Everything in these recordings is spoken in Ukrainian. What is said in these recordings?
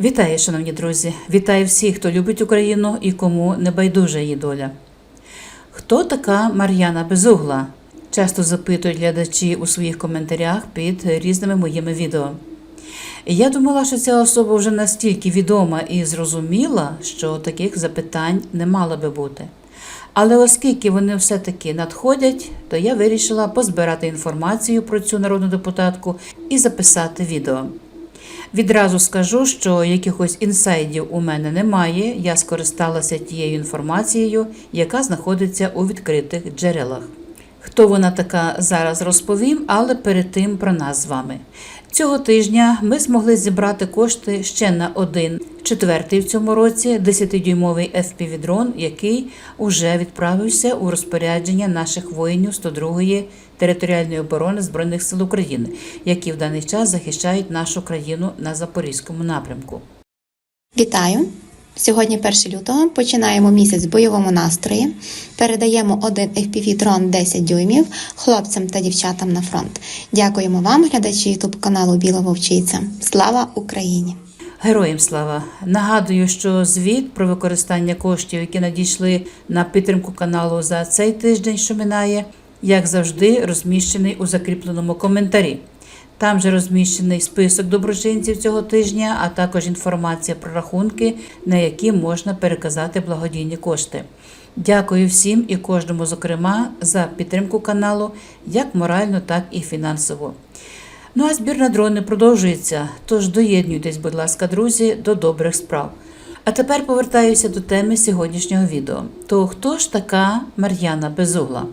Вітаю, шановні друзі! Вітаю всіх, хто любить Україну і кому не байдужа її доля. Хто така Мар'яна Безугла? Часто запитують глядачі у своїх коментарях під різними моїми відео. Я думала, що ця особа вже настільки відома і зрозуміла, що таких запитань не мало би бути. Але оскільки вони все-таки надходять, то я вирішила позбирати інформацію про цю народну депутатку і записати відео. Відразу скажу, що якихось інсайдів у мене немає. Я скористалася тією інформацією, яка знаходиться у відкритих джерелах. Хто вона така зараз розповім, але перед тим про нас з вами. Цього тижня ми змогли зібрати кошти ще на один четвертий в цьому році 10-дюймовий FPV-дрон, який уже відправився у розпорядження наших воїнів 102-ї територіальної оборони Збройних сил України, які в даний час захищають нашу країну на Запорізькому напрямку. Вітаю! Сьогодні 1 лютого починаємо місяць в бойовому настрої. Передаємо один FPV-дрон 10 дюймів хлопцям та дівчатам на фронт. Дякуємо вам, глядачі YouTube каналу Біла Вовчиця. Слава Україні! Героям слава! Нагадую, що звіт про використання коштів, які надійшли на підтримку каналу за цей тиждень, що минає, як завжди, розміщений у закріпленому коментарі. Там же розміщений список доброчинців цього тижня, а також інформація про рахунки, на які можна переказати благодійні кошти. Дякую всім і кожному, зокрема, за підтримку каналу, як морально, так і фінансово. Ну а збір на дрони продовжується, тож доєднуйтесь, будь ласка, друзі, до добрих справ. А тепер повертаюся до теми сьогоднішнього відео. То хто ж така Мар'яна Безугла?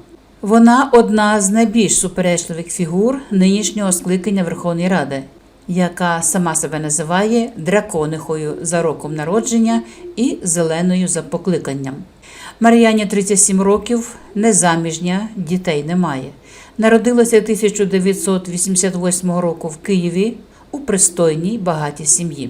Вона одна з найбільш суперечливих фігур нинішнього скликання Верховної Ради, яка сама себе називає драконихою за роком народження і зеленою за покликанням. Мар'яні 37 років, незаміжня, дітей немає. Народилася 1988 року в Києві у пристойній багатій сім'ї.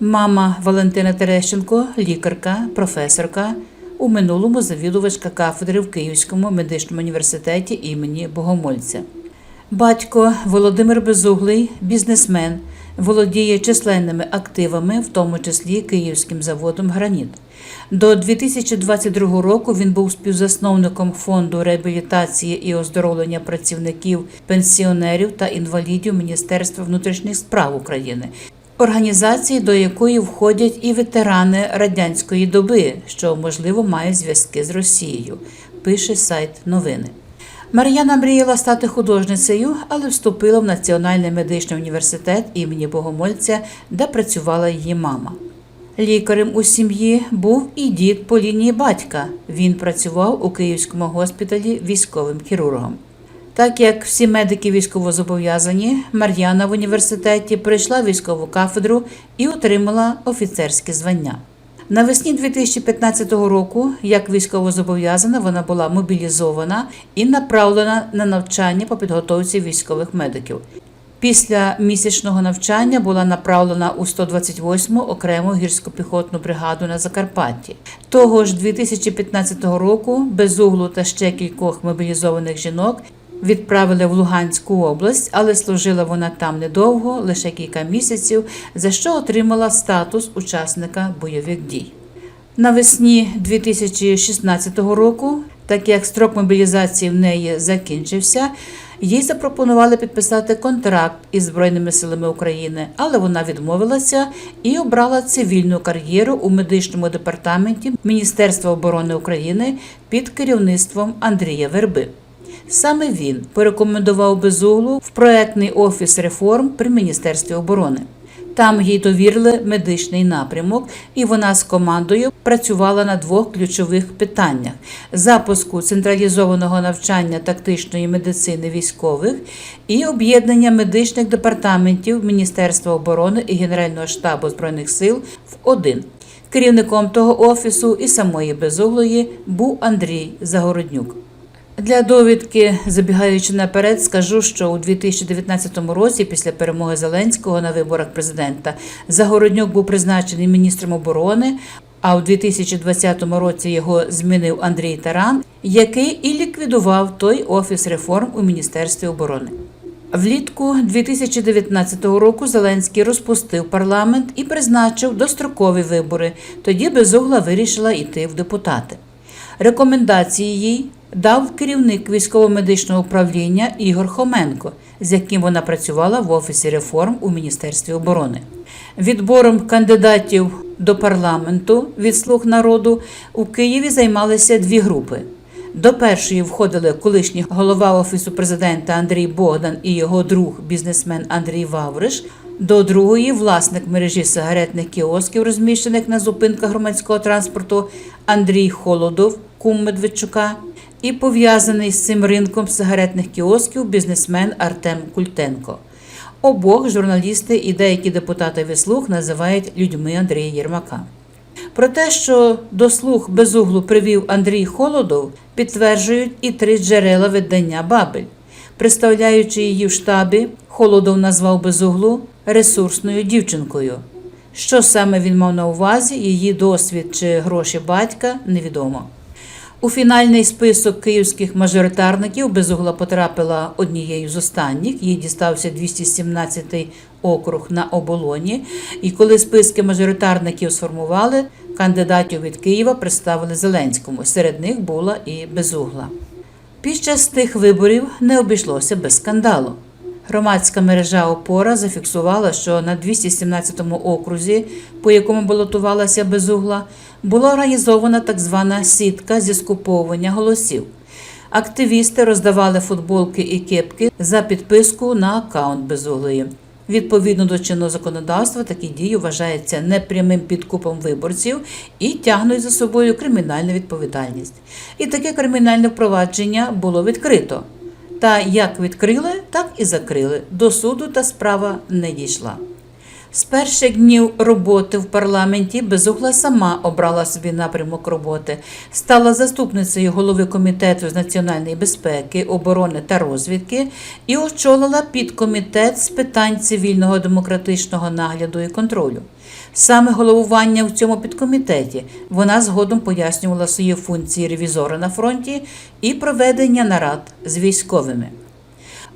Мама Валентина Терещенко, лікарка, професорка, у минулому завідувачка кафедри в Київському медичному університеті імені Богомольця. Батько Володимир Безуглий, бізнесмен, володіє численними активами, в тому числі Київським заводом Граніт. До 2022 року він був співзасновником фонду реабілітації і оздоровлення працівників, пенсіонерів та інвалідів Міністерства внутрішніх справ України, організації, до якої входять і ветерани радянської доби, що можливо має зв'язки з Росією. Пише сайт новини. Мар'яна мріяла стати художницею, але вступила в Національний медичний університет імені Богомольця, де працювала її мама. Лікарем у сім'ї був і дід по лінії батька. Він працював у Київському госпіталі військовим хірургом. Так як всі медики військовозобов'язані, Мар'яна в університеті пройшла військову кафедру і отримала офіцерське звання. Навесні 2015 року, як військовозобов'язана, вона була мобілізована і направлена на навчання по підготовці військових медиків. Після місячного навчання була направлена у 128-му окрему гірсько-піхотну бригаду на Закарпатті. Того ж 2015 року безуглу та ще кількох мобілізованих жінок відправили в Луганську область, але служила вона там недовго, лише кілька місяців, за що отримала статус учасника бойових дій. Навесні 2016 року, так як строк мобілізації в неї закінчився, їй запропонували підписати контракт із Збройними силами України, але вона відмовилася і обрала цивільну кар'єру у медичному департаменті Міністерства оборони України під керівництвом Андрія Верби. Саме він порекомендував Безуглу в проектний офіс реформ при Міністерстві оборони. Там їй довірили медичний напрямок, і вона з командою працювала на двох ключових питаннях: запуску централізованого навчання тактичної медицини військових і об'єднання медичних департаментів Міністерства оборони і Генерального штабу збройних сил в один. Керівником того офісу і самої безуглої був Андрій Загороднюк. Для довідки, забігаючи наперед, скажу, що у 2019 році, після перемоги Зеленського на виборах президента, Загороднюк був призначений міністром оборони. А у 2020 році його змінив Андрій Таран, який і ліквідував той офіс реформ у Міністерстві оборони. Влітку 2019 року Зеленський розпустив парламент і призначив дострокові вибори. Тоді Безугла вирішила йти в депутати. Рекомендації їй дав керівник військово-медичного управління Ігор Хоменко, з яким вона працювала в офісі реформ у Міністерстві оборони. Відбором кандидатів до парламенту від слуг народу у Києві займалися дві групи. До першої входили колишній голова офісу президента Андрій Богдан і його друг, бізнесмен Андрій Вавриш. До другої власник мережі сигаретних кіосків, розміщених на зупинках громадського транспорту Андрій Холодов, кум Медведчука, і пов'язаний з цим ринком сигаретних кіосків бізнесмен Артем Культенко. Обох журналісти і деякі депутати вислуг називають людьми Андрія Єрмака. Про те, що до слуг безуглу привів Андрій Холодов, підтверджують і три джерела видання Бабель. Представляючи її в штабі, Холодов назвав безуглу ресурсною дівчинкою. Що саме він мав на увазі, її досвід чи гроші батька невідомо. У фінальний список київських мажоритарників безугла потрапила однією з останніх. Їй дістався 217-й округ на оболоні. І коли списки мажоритарників сформували, кандидатів від Києва представили Зеленському. Серед них була і безугла. Під час тих виборів не обійшлося без скандалу. Громадська мережа Опора зафіксувала, що на 217-му окрузі, по якому балотувалася безугла, була організована так звана сітка зі скуповування голосів. Активісти роздавали футболки і кепки за підписку на аккаунт безуглої. Відповідно до чинного законодавства, такі дії вважаються непрямим підкупом виборців і тягнуть за собою кримінальну відповідальність. І таке кримінальне впровадження було відкрито. Та як відкрили, так і закрили. До суду та справа не дійшла. З перших днів роботи в парламенті Безугла сама обрала собі напрямок роботи, стала заступницею голови комітету з національної безпеки, оборони та розвідки і очолила підкомітет з питань цивільного демократичного нагляду і контролю. Саме головування в цьому підкомітеті вона згодом пояснювала свої функції ревізора на фронті і проведення нарад з військовими.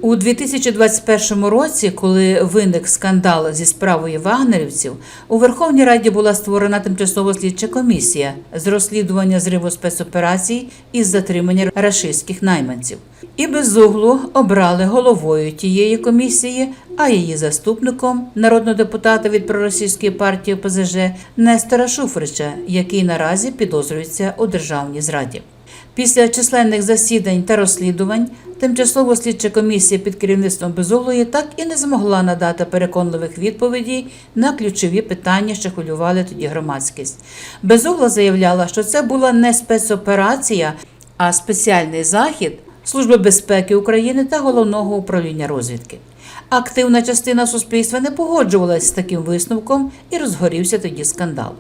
У 2021 році, коли виник скандал зі справою вагнерівців, у Верховній Раді була створена тимчасова слідча комісія з розслідування зриву спецоперацій із затримання рашистських найманців. І безуглу обрали головою тієї комісії, а її заступником народного депутата від проросійської партії ОПЗЖ Нестора Шуфрича, який наразі підозрюється у державній зраді. Після численних засідань та розслідувань тимчасова слідча комісія під керівництвом Безуглої так і не змогла надати переконливих відповідей на ключові питання, що хвилювали тоді громадськість. Безугла заявляла, що це була не спецоперація, а спеціальний захід Служби безпеки України та головного управління розвідки. Активна частина суспільства не погоджувалась з таким висновком і розгорівся тоді скандал.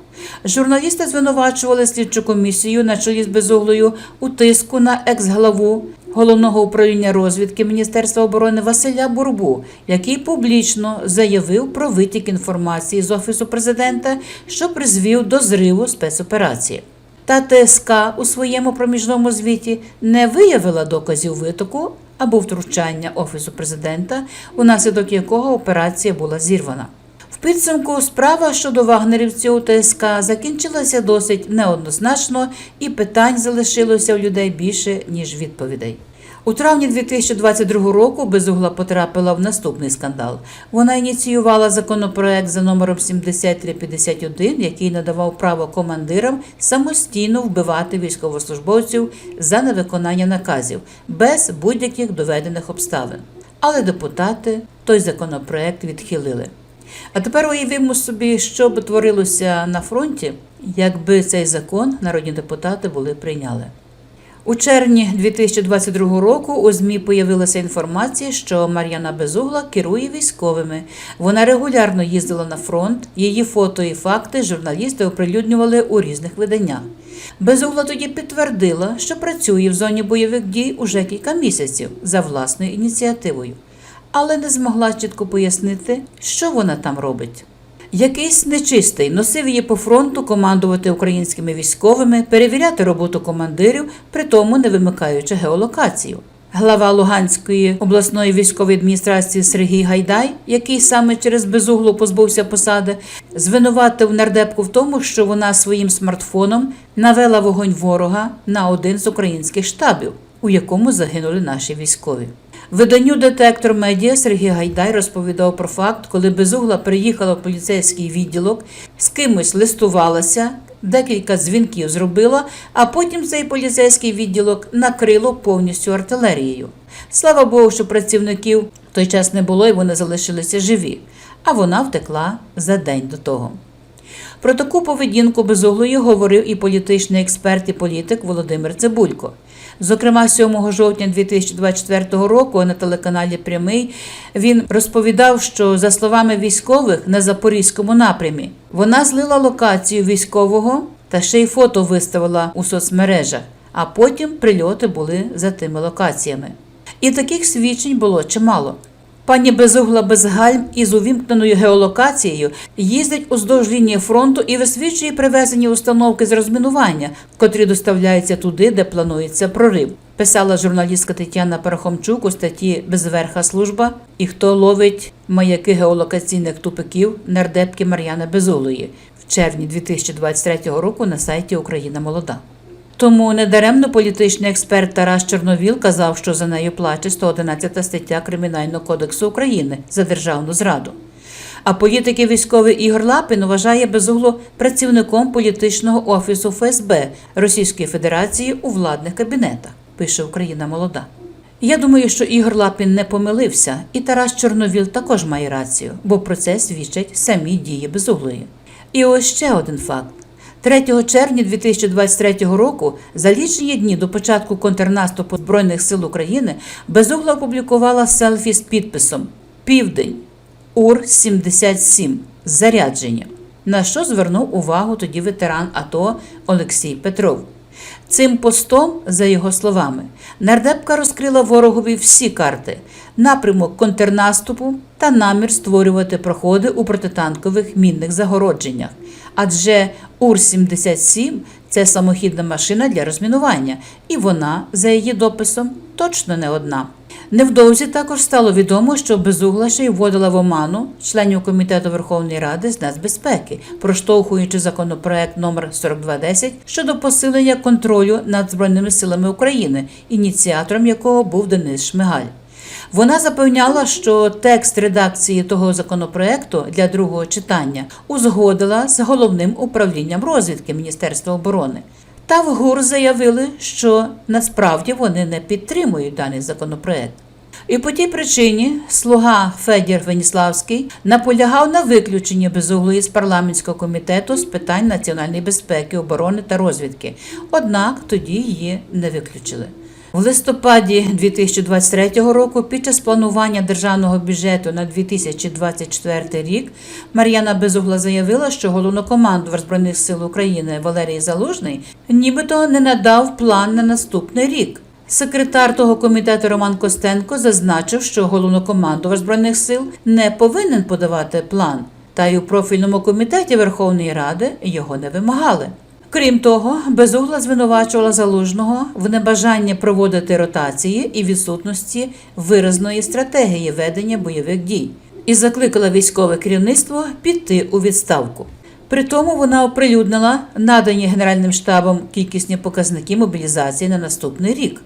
Журналісти звинувачували слідчу комісію на чолі з безуглою у тиску на екс-главу головного управління розвідки Міністерства оборони Василя Бурбу, який публічно заявив про витік інформації з офісу президента, що призвів до зриву спецоперації. Та ТСК у своєму проміжному звіті не виявила доказів витоку або втручання офісу президента, унаслідок якого операція була зірвана. В підсумку справа щодо вагнерівців ТСК закінчилася досить неоднозначно, і питань залишилося у людей більше ніж відповідей. У травні 2022 року Безугла потрапила в наступний скандал. Вона ініціювала законопроект за номером 7351, який надавав право командирам самостійно вбивати військовослужбовців за невиконання наказів без будь-яких доведених обставин. Але депутати той законопроект відхилили. А тепер уявімо собі, що б творилося на фронті, якби цей закон народні депутати були прийняли. У червні 2022 року у ЗМІ появилася інформація, що Мар'яна Безугла керує військовими. Вона регулярно їздила на фронт. Її фото і факти журналісти оприлюднювали у різних виданнях. Безугла тоді підтвердила, що працює в зоні бойових дій уже кілька місяців за власною ініціативою, але не змогла чітко пояснити, що вона там робить. Якийсь нечистий носив її по фронту командувати українськими військовими, перевіряти роботу командирів, при тому не вимикаючи геолокацію. Глава Луганської обласної військової адміністрації Сергій Гайдай, який саме через безуглу позбувся посади, звинуватив нардепку в тому, що вона своїм смартфоном навела вогонь ворога на один з українських штабів, у якому загинули наші військові. Виданню детектор медіа Сергій Гайдай розповідав про факт, коли безугла приїхала в поліцейський відділок, з кимось листувалася, декілька дзвінків зробила, а потім цей поліцейський відділок накрило повністю артилерією. Слава Богу, що працівників в той час не було і вони залишилися живі, а вона втекла за день до того. Про таку поведінку безуглої говорив і політичний експерт і політик Володимир Цибулько. Зокрема, 7 жовтня 2024 року на телеканалі Прямий він розповідав, що за словами військових на запорізькому напрямі вона злила локацію військового та ще й фото виставила у соцмережах, а потім прильоти були за тими локаціями. І таких свідчень було чимало. Пані Безугла без гальм із увімкненою геолокацією їздить уздовж лінії фронту і висвічує привезені установки з розмінування, котрі доставляються туди, де планується прорив. Писала журналістка Тетяна Парахомчук у статті Безверха служба і хто ловить маяки геолокаційних тупиків нардепки Мар'яни Безуглої в червні 2023 року на сайті Україна Молода. Тому недаремно політичний експерт Тарас Чорновіл казав, що за нею плаче 111 стаття Кримінального кодексу України за державну зраду. А політик і військовий Ігор Лапін вважає безугло працівником політичного офісу ФСБ Російської Федерації у владних кабінетах, пише Україна Молода. Я думаю, що Ігор Лапін не помилився, і Тарас Чорновіл також має рацію, бо про це свідчать самі дії безуглої. І ось ще один факт. 3 червня 2023 року, за лічені дні до початку контрнаступу Збройних сил України, Безугла опублікувала селфі з підписом Південь УР-77 зарядження, на що звернув увагу тоді ветеран АТО Олексій Петров. Цим постом, за його словами, нардепка розкрила ворогові всі карти, напрямок контрнаступу та намір створювати проходи у протитанкових мінних загородженнях. Адже УР-77 це самохідна машина для розмінування, і вона, за її дописом, точно не одна. Невдовзі також стало відомо, що Безугла ще й вводила в оману членів комітету Верховної Ради з нацбезпеки, проштовхуючи законопроект номер 4210 щодо посилення контролю над збройними силами України, ініціатором якого був Денис Шмигаль. Вона запевняла, що текст редакції того законопроекту для другого читання узгодила з головним управлінням розвідки Міністерства оборони. Та в ГУР заявили, що насправді вони не підтримують даний законопроект. І по тій причині слуга Федір Веніславський наполягав на виключенні безуглої з парламентського комітету з питань національної безпеки, оборони та розвідки. Однак тоді її не виключили. В листопаді 2023 року, під час планування державного бюджету на 2024 рік, Мар'яна Безугла заявила, що головнокомандувач Збройних сил України Валерій Залужний нібито не надав план на наступний рік. Секретар того комітету Роман Костенко зазначив, що головнокомандувач Збройних сил не повинен подавати план, та й у профільному комітеті Верховної Ради його не вимагали. Крім того, Безугла звинувачувала залужного в небажанні проводити ротації і відсутності виразної стратегії ведення бойових дій і закликала військове керівництво піти у відставку. При тому вона оприлюднила надані Генеральним штабом кількісні показники мобілізації на наступний рік.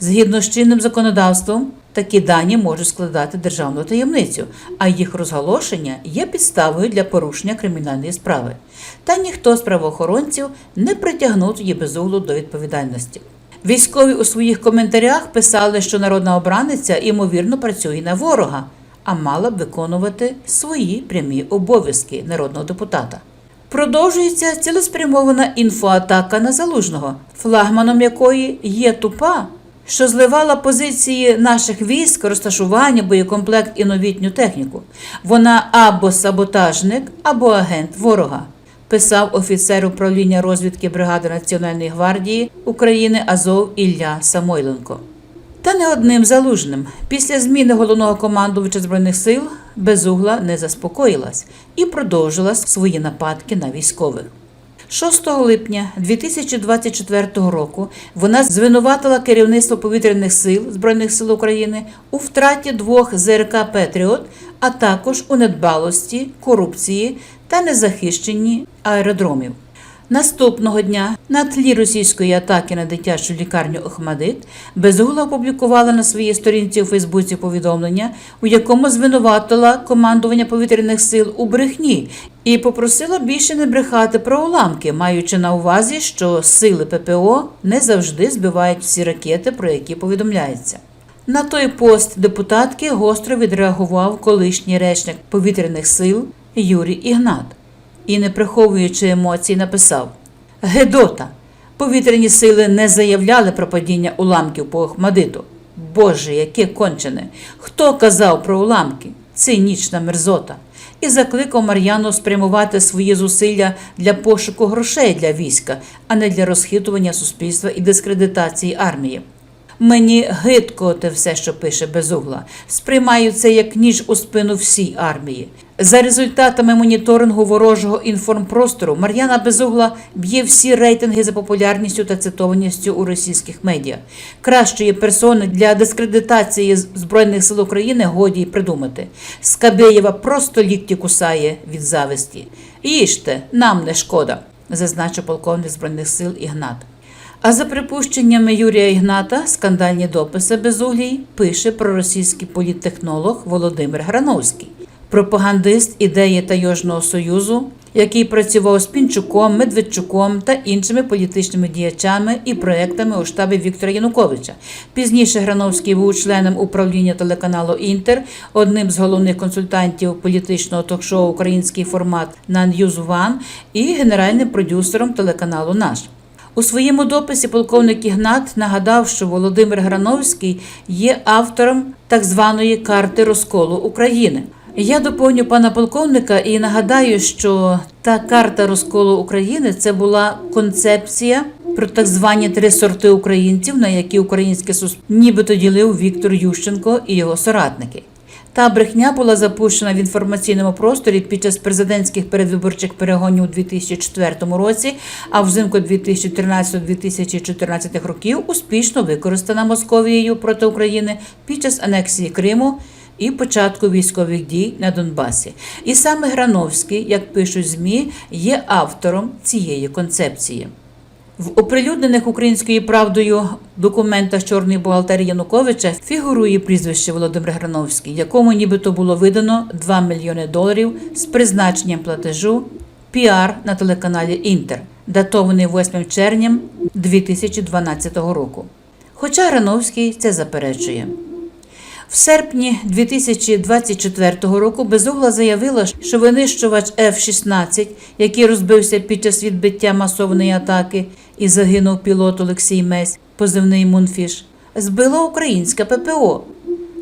Згідно з чинним законодавством, такі дані можуть складати державну таємницю, а їх розголошення є підставою для порушення кримінальної справи. Та ніхто з правоохоронців не притягнув її безуглу до відповідальності. Військові у своїх коментарях писали, що народна обраниця ймовірно працює на ворога, а мала б виконувати свої прямі обов'язки народного депутата. Продовжується цілеспрямована інфоатака на залужного, флагманом якої є тупа, що зливала позиції наших військ, розташування, боєкомплект і новітню техніку. Вона або саботажник, або агент ворога. Писав офіцер управління розвідки бригади Національної гвардії України Азов Ілля Самойленко. Та не одним залужним. Після зміни головного командувача збройних сил Безугла не заспокоїлась і продовжила свої нападки на військових. 6 липня 2024 року вона звинуватила керівництво повітряних сил Збройних сил України у втраті двох ЗРК Петріот, а також у недбалості, корупції та незахищенні аеродромів. Наступного дня на тлі російської атаки на дитячу лікарню Охмадит Безугла опублікувала на своїй сторінці у Фейсбуці повідомлення, у якому звинуватила командування повітряних сил у брехні і попросила більше не брехати про уламки, маючи на увазі, що сили ППО не завжди збивають всі ракети, про які повідомляється. На той пост депутатки гостро відреагував колишній речник повітряних сил Юрій Ігнат і, не приховуючи емоцій, написав: Гедота! Повітряні сили не заявляли про падіння уламків по Охмадиту. Боже, яке кончене! Хто казав про уламки? Цинічна мерзота. І закликав Мар'яну спрямувати свої зусилля для пошуку грошей для війська, а не для розхитування суспільства і дискредитації армії. Мені гидко те все, що пише Безугла. Сприймаю це як ніж у спину всій армії. За результатами моніторингу ворожого інформпростору Мар'яна Безугла б'є всі рейтинги за популярністю та цитованістю у російських медіа. Кращої персони для дискредитації Збройних сил України годі й придумати. Скабєєва просто лікті кусає від зависті. Їжте, нам не шкода, зазначив полковник Збройних сил Ігнат. А за припущеннями Юрія Ігната, скандальні дописи Безуглій пише про російський політтехнолог Володимир Грановський, пропагандист ідеї Тайожного Союзу, який працював з Пінчуком, Медведчуком та іншими політичними діячами і проектами у штабі Віктора Януковича. Пізніше Грановський був членом управління телеканалу Інтер, одним з головних консультантів політичного ток-шоу Український формат на News One і генеральним продюсером телеканалу Наш. У своєму дописі полковник Ігнат нагадав, що Володимир Грановський є автором так званої карти розколу України. Я доповню пана полковника і нагадаю, що та карта розколу України це була концепція про так звані три сорти українців, на які українське суспільство нібито ділив Віктор Ющенко і його соратники. Та брехня була запущена в інформаційному просторі під час президентських передвиборчих перегонів у 2004 році, а взимку 2013-2014 років успішно використана Московією проти України під час анексії Криму і початку військових дій на Донбасі. І саме Грановський, як пишуть ЗМІ, є автором цієї концепції. В оприлюднених українською правдою документах чорної бухгалтерії Януковича фігурує прізвище Володимир Грановський, якому нібито було видано 2 мільйони доларів з призначенням платежу піар на телеканалі Інтер, датований 8 червня 2012 року. Хоча Грановський це заперечує. В серпні 2024 року Безугла заявила, що винищувач F-16, який розбився під час відбиття масованої атаки і загинув пілот Олексій Месь, позивний Мунфіш, збила українська ППО.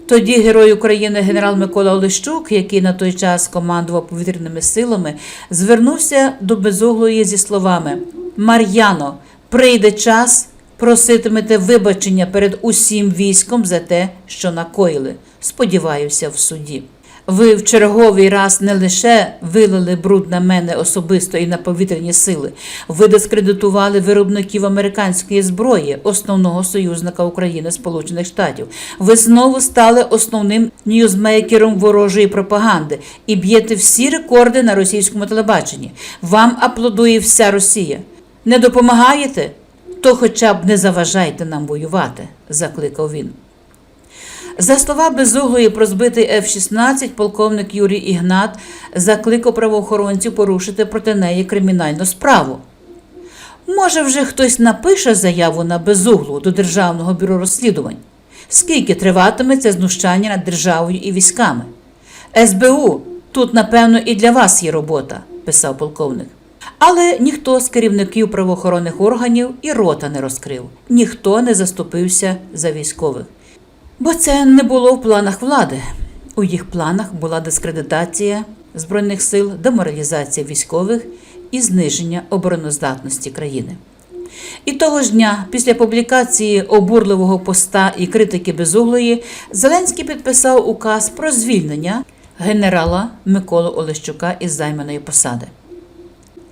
Тоді герой України генерал Микола Олещук, який на той час командував повітряними силами, звернувся до Безуглої зі словами: Мар'яно, прийде час, проситимете вибачення перед усім військом за те, що накоїли. Сподіваюся, в суді. Ви в черговий раз не лише вилили бруд на мене особисто і на повітряні сили, ви дискредитували виробників американської зброї, основного союзника України Сполучених Штатів. Ви знову стали основним ньюзмейкером ворожої пропаганди і б'єте всі рекорди на російському телебаченні. Вам аплодує вся Росія. Не допомагаєте? То хоча б не заважайте нам воювати, закликав він. За слова безуглої про збитий F-16, полковник Юрій Ігнат закликав правоохоронців порушити проти неї кримінальну справу. Може, вже хтось напише заяву на безуглу до Державного бюро розслідувань? Скільки триватиме це знущання над державою і військами? СБУ, тут, напевно, і для вас є робота, писав полковник. Але ніхто з керівників правоохоронних органів і рота не розкрив, ніхто не заступився за військових. Бо це не було в планах влади. У їх планах була дискредитація збройних сил, деморалізація військових і зниження обороноздатності країни. І того ж дня, після публікації обурливого поста і критики безуглої, Зеленський підписав указ про звільнення генерала Миколу Олещука із займаної посади.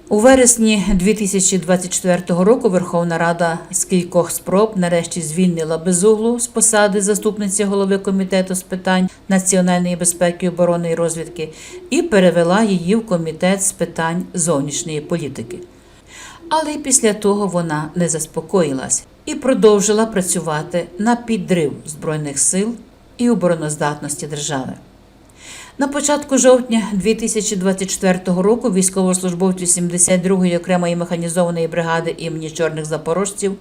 У вересні 2024 року Верховна Рада з кількох спроб нарешті звільнила Безуглу з посади заступниці голови комітету з питань національної безпеки, оборони і розвідки і перевела її в комітет з питань зовнішньої політики. Але й після того вона не заспокоїлась і продовжила працювати на підрив збройних сил і обороноздатності держави. На початку жовтня 2024 року військовослужбовці 72-ї окремої механізованої бригади імені чорних запорожців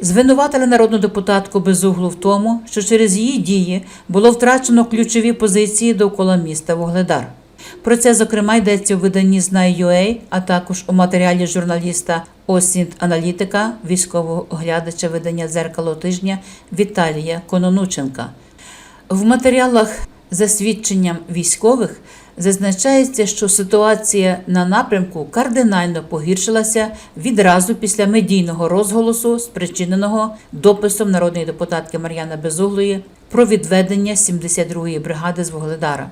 звинуватили народну депутатку Безуглу в тому, що через її дії було втрачено ключові позиції довкола міста Вугледар. Про це, зокрема, йдеться у виданні «Знай.UA», а також у матеріалі журналіста Осінт Аналітика, військового оглядача видання Дзеркало тижня Віталія Кононученка. В матеріалах за свідченням військових зазначається, що ситуація на напрямку кардинально погіршилася відразу після медійного розголосу, спричиненого дописом народної депутатки Мар'яни Безуглої про відведення 72-ї бригади з Вугледара.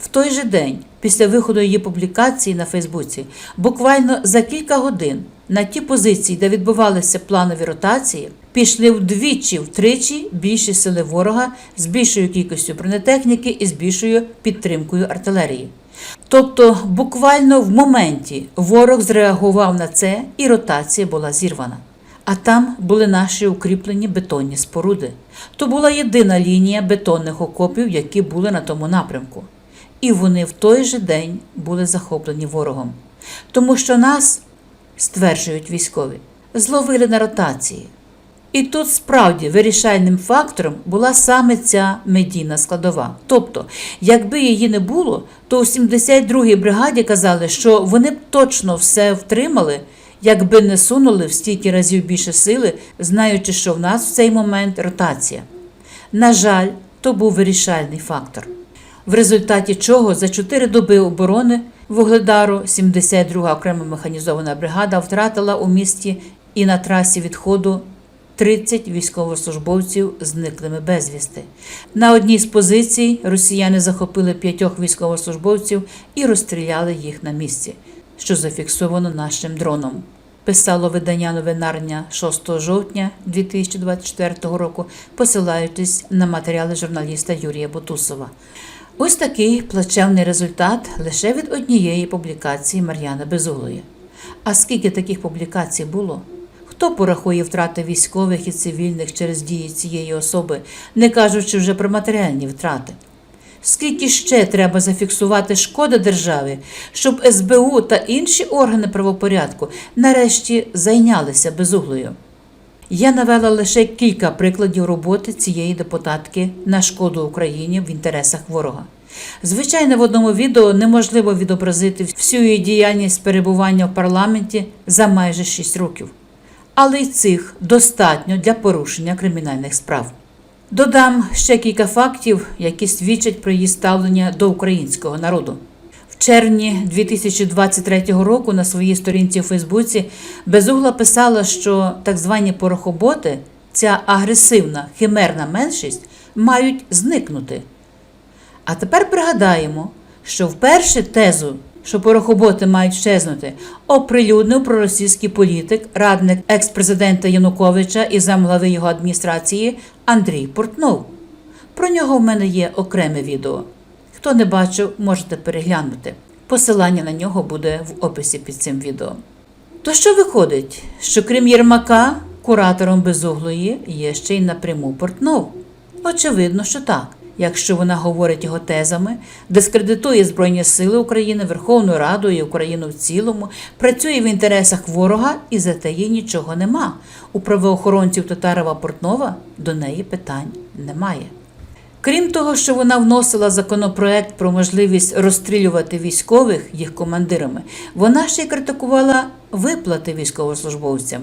В той же день, після виходу її публікації на Фейсбуці, буквально за кілька годин на ті позиції, де відбувалися планові ротації, пішли вдвічі, втричі більші сили ворога з більшою кількістю бронетехніки і з більшою підтримкою артилерії. Тобто, буквально в моменті ворог зреагував на це, і ротація була зірвана. А там були наші укріплені бетонні споруди. То була єдина лінія бетонних окопів, які були на тому напрямку. І вони в той же день були захоплені ворогом. Тому що нас, стверджують військові, зловили на ротації. І тут справді вирішальним фактором була саме ця медійна складова. Тобто, якби її не було, то у 72-й бригаді казали, що вони б точно все втримали, якби не сунули в стільки разів більше сили, знаючи, що в нас в цей момент ротація. На жаль, то був вирішальний фактор. В результаті чого за 4 доби оборони Вугледару 72-га окрема механізована бригада втратила у місті і на трасі відходу 30 військовослужбовців зниклими безвісти. На одній з позицій росіяни захопили п'ятьох військовослужбовців і розстріляли їх на місці, що зафіксовано нашим дроном. Писало видання новинарня 6 жовтня 2024 року, посилаючись на матеріали журналіста Юрія Бутусова. Ось такий плачевний результат лише від однієї публікації Мар'яни Безуглої. А скільки таких публікацій було? Хто порахує втрати військових і цивільних через дії цієї особи, не кажучи вже про матеріальні втрати? Скільки ще треба зафіксувати шкоди державі, щоб СБУ та інші органи правопорядку нарешті зайнялися безуглою? Я навела лише кілька прикладів роботи цієї депутатки на шкоду Україні в інтересах ворога. Звичайно, в одному відео неможливо відобразити всю її діяльність перебування в парламенті за майже 6 років, але й цих достатньо для порушення кримінальних справ. Додам ще кілька фактів, які свідчать про її ставлення до українського народу. В червні 2023 року на своїй сторінці у Фейсбуці Безугла писала, що так звані порохоботи, ця агресивна химерна меншість, мають зникнути. А тепер пригадаємо, що вперше тезу, що порохоботи мають щезнути, оприлюднив проросійський політик, радник екс-президента Януковича і замглави його адміністрації Андрій Портнов. Про нього в мене є окреме відео. Хто не бачив, можете переглянути. Посилання на нього буде в описі під цим відео. То що виходить, що крім Єрмака, куратором безуглої є ще й напряму Портнов? Очевидно, що так. Якщо вона говорить його тезами, дискредитує Збройні Сили України, Верховну Раду і Україну в цілому, працює в інтересах ворога і за те нічого нема. У правоохоронців Татарова Портнова до неї питань немає. Крім того, що вона вносила законопроект про можливість розстрілювати військових їх командирами, вона ще й критикувала виплати військовослужбовцям.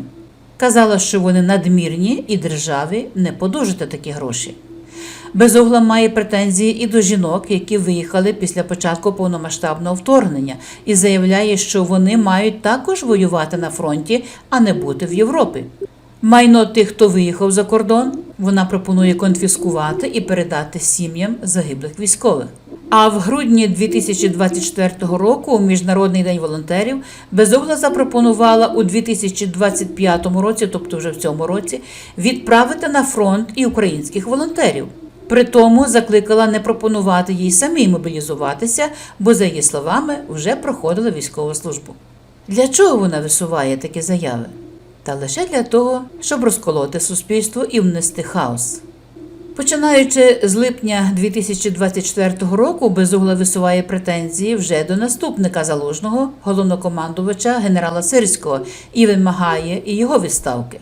Казала, що вони надмірні і державі не подужити такі гроші. Безугла має претензії і до жінок, які виїхали після початку повномасштабного вторгнення, і заявляє, що вони мають також воювати на фронті, а не бути в Європі. Майно тих, хто виїхав за кордон, вона пропонує конфіскувати і передати сім'ям загиблих військових. А в грудні 2024 року, у Міжнародний день волонтерів, Безугла запропонувала у 2025 році, тобто вже в цьому році, відправити на фронт і українських волонтерів. При тому закликала не пропонувати їй самій мобілізуватися, бо, за її словами, вже проходили військову службу. Для чого вона висуває такі заяви? Та лише для того, щоб розколоти суспільство і внести хаос. Починаючи з липня 2024 року, Безугла висуває претензії вже до наступника залужного головнокомандувача генерала Сирського і вимагає і його відставки.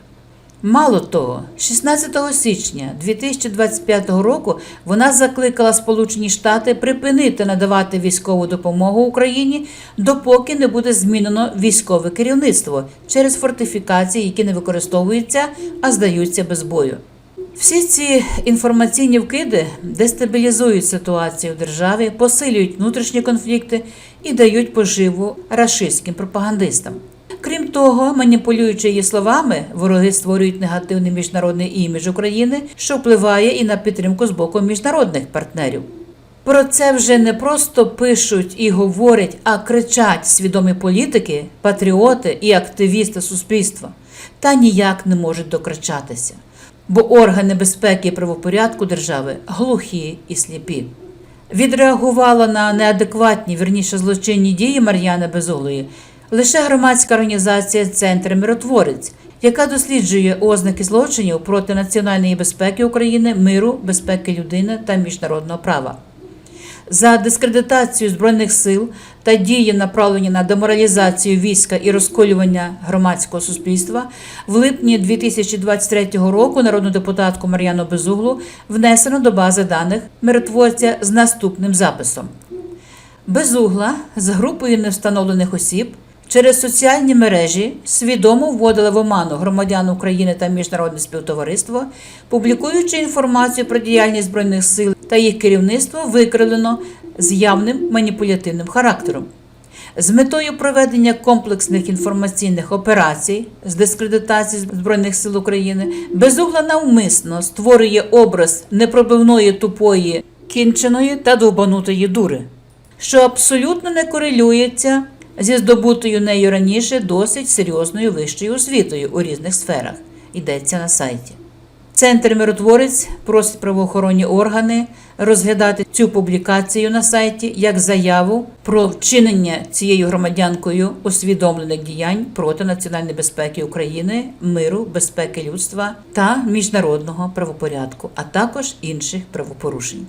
Мало того, 16 січня 2025 року вона закликала Сполучені Штати припинити надавати військову допомогу Україні, допоки не буде змінено військове керівництво через фортифікації, які не використовуються, а здаються без бою. Всі ці інформаційні вкиди дестабілізують ситуацію в державі, посилюють внутрішні конфлікти і дають поживу рашистським пропагандистам. Крім того, маніпулюючи її словами, вороги створюють негативний міжнародний імідж України, що впливає і на підтримку з боку міжнародних партнерів. Про це вже не просто пишуть і говорять, а кричать свідомі політики, патріоти і активісти суспільства, та ніяк не можуть докричатися, бо органи безпеки і правопорядку держави глухі і сліпі. Відреагувала на неадекватні, вірніше злочинні дії Мар'яни Безуглої лише громадська організація Центр Миротворець, яка досліджує ознаки злочинів проти національної безпеки України, миру, безпеки людини та міжнародного права. За дискредитацію збройних сил та дії, направлені на деморалізацію війська і розколювання громадського суспільства, в липні 2023 року народну депутатку Мар'яну Безуглу внесено до бази даних миротворця з наступним записом. Безугла з групою невстановлених осіб через соціальні мережі свідомо вводила в оману громадян України та міжнародне співтовариство, публікуючи інформацію про діяльність збройних сил та їх керівництво, викривлено з явним маніпулятивним характером. З метою проведення комплексних інформаційних операцій з дискредитації Збройних сил України безугла навмисно створює образ непробивної тупої, кінченої та довбанутої дури, що абсолютно не корелюється зі здобутою нею раніше досить серйозною вищою освітою у різних сферах. Йдеться на сайті. Центр миротворець просить правоохоронні органи розглядати цю публікацію на сайті як заяву про вчинення цією громадянкою усвідомлених діянь проти національної безпеки України, миру, безпеки людства та міжнародного правопорядку, а також інших правопорушень.